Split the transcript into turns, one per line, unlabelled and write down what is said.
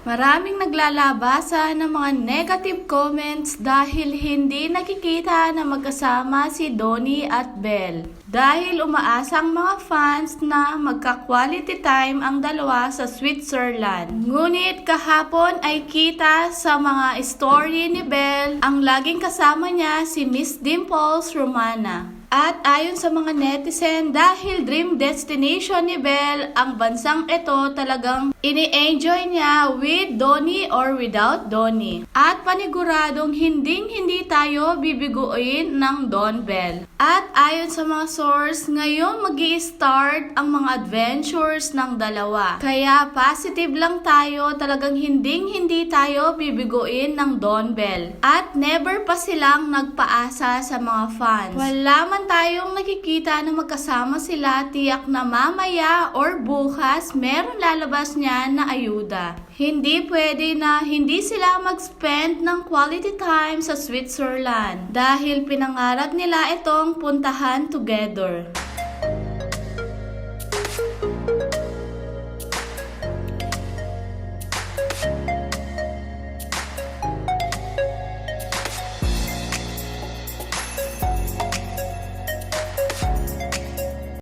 Maraming naglalabasan ng mga negative comments dahil hindi nakikita na magkasama si Donnie at Belle. Dahil umaasa ang mga fans na magka-quality time ang dalawa sa Switzerland. Ngunit kahapon ay kita sa mga story ni Belle ang laging kasama niya si Miss Dimples Romana. At ayon sa mga netizen, dahil dream destination ni Belle, ang bansang ito talagang ini-enjoy niya with Donnie or without Donnie. At paniguradong hinding hindi tayo bibiguin ng Don Bell. At ayon sa mga source, ngayon mag start ang mga adventures ng dalawa. Kaya positive lang tayo, talagang hinding hindi tayo bibiguin ng Don Bell. At never pa silang nagpaasa sa mga fans. Wala man tayong nakikita na magkasama sila, tiyak na mamaya or bukas, meron lalabas niya na ayuda. Hindi pwede na hindi sila mag-spend ng quality time sa Switzerland dahil pinangarap nila itong puntahan together.